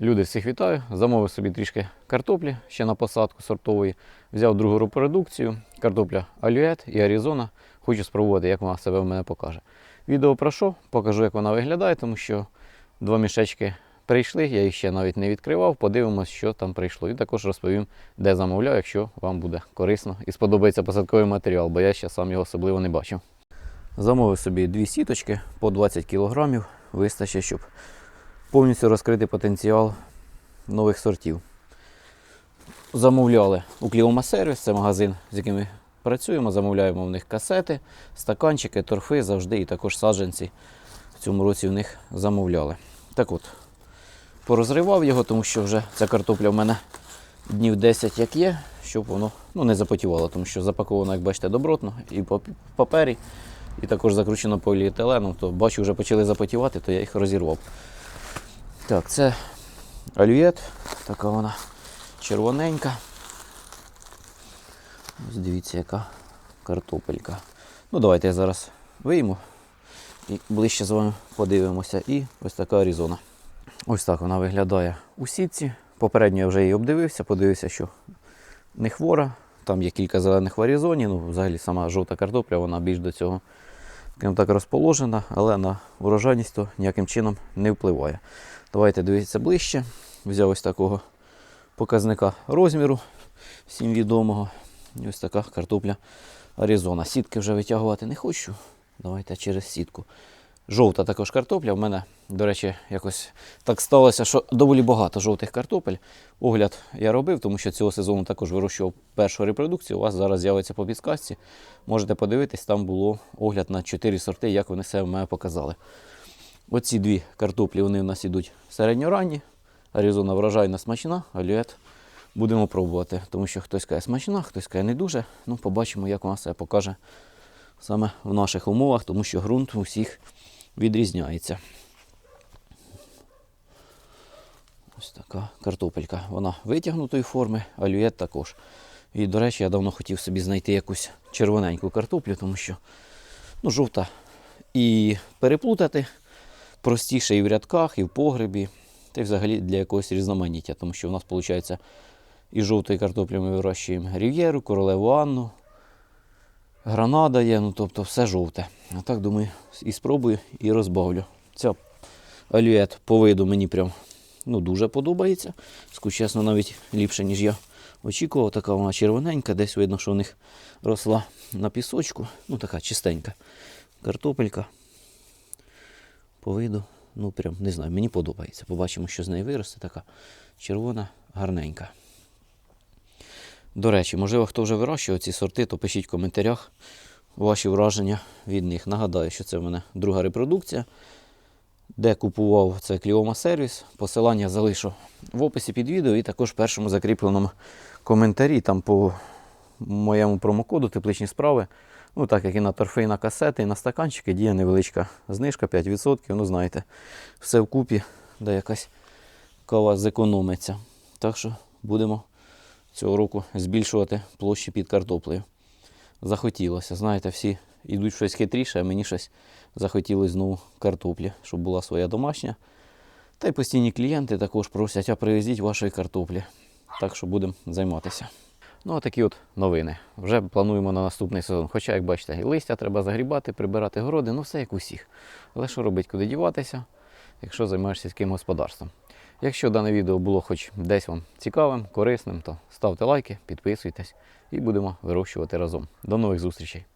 Люди, всіх вітаю. Замовив собі трішки картоплі ще на посадку сортової. Взяв другу репродукцію. Картопля Алюет і Аризона. Хочу спробувати, як вона себе в мене покаже. Відео про що? Покажу, як вона виглядає, тому що два мішечки прийшли, я їх ще навіть не відкривав. Подивимось, що там прийшло. І також розповім, де замовляв, якщо вам буде корисно і сподобається посадковий матеріал, бо я ще сам його особливо не бачив. Замовив собі дві сіточки по 20 кг. Вистачить, щоб повністю розкрити потенціал нових сортів. Замовляли у Кліома Сервіс, це магазин, з яким ми працюємо. Замовляємо в них касети, стаканчики, торфи завжди і також саджанці. В цьому році в них замовляли. Так от, порозривав його, тому що вже ця картопля в мене днів 10 як є, щоб воно ну, не запотівало, тому що запаковано, як бачите, добротно і по папері, і також закручено поліетиленом, то бачу, вже почали запотівати, то я їх розірвав. Так, це альюет, така вона червоненька. Ось дивіться, яка картопелька. Ну, давайте я зараз вийму і ближче з вами подивимося. І ось така Аризона. Ось так вона виглядає у сітці. Попередньо я вже її обдивився, подивився, що не хвора. Там є кілька зелених в Аризоні. Ну, взагалі сама жовта картопля, вона більш до цього так розположена, але на урожайність то ніяким чином не впливає. Давайте дивитися ближче. Взяв ось такого показника розміру, всім відомого. І ось така картопля Аризона. Сітки вже витягувати не хочу. Давайте через сітку. Жовта також картопля. В мене, до речі, якось так сталося, що доволі багато жовтих картопель. Огляд я робив, тому що цього сезону також вирощував першу репродукцію. У вас зараз з'явиться по підсказці. Можете подивитись, там було огляд на 4 сорти, як вони себе в мене показали. Оці дві картоплі вони в нас ідуть середньоранні. Аризона врожайна смачна, алюет будемо пробувати. Тому що хтось каже смачна, хтось каже не дуже. Ну, побачимо, як вона себе покаже саме в наших умовах, тому що ґрунт у всіх відрізняється. Ось така картопелька. Вона витягнутої форми, алюет також. І, до речі, я давно хотів собі знайти якусь червоненьку картоплю, тому що ну, жовта і переплутати простіше і в рядках, і в погребі, та й взагалі для якогось різноманіття, тому що в нас, виходить, із жовтої картоплі ми вирощуємо рів'єру, королеву Анну, гранада є, ну тобто все жовте. А так думаю, і спробую, і розбавлю. Ця алюет по виду мені прям ну, дуже подобається. Скажу чесно, навіть ліпше, ніж я очікував. Така вона червоненька, десь видно, що в них росла на пісочку. Ну, така чистенька картопелька. По ну прям не знаю, мені подобається. Побачимо, що з неї виросте. Така червона, гарненька. До речі, можливо, хто вже вирощує ці сорти, то пишіть в коментарях ваші враження від них. Нагадаю, що це в мене друга репродукція. Де купував це Кліома сервіс. Посилання залишу в описі під відео і також в першому закріпленому коментарі. Там по моєму промокоду тепличні справи. Ну, так як і на торфи, і на касети, і на стаканчики діє невеличка знижка 5%. Ну, знаєте, все вкупі, де якась кава зекономиться. Так що будемо цього року збільшувати площі під картоплею. Захотілося. Знаєте, всі йдуть щось хитріше, а мені щось захотілося знову картоплі, щоб була своя домашня. Та й постійні клієнти також просять, а привезіть вашої картоплі. Так що будемо займатися. Ну, а такі от новини. Вже плануємо на наступний сезон. Хоча, як бачите, і листя треба загрібати, прибирати городи, ну все як усіх. Але що робить, куди діватися, якщо займаєшся сільським господарством. Якщо дане відео було хоч десь вам цікавим, корисним, то ставте лайки, підписуйтесь і будемо вирощувати разом. До нових зустрічей!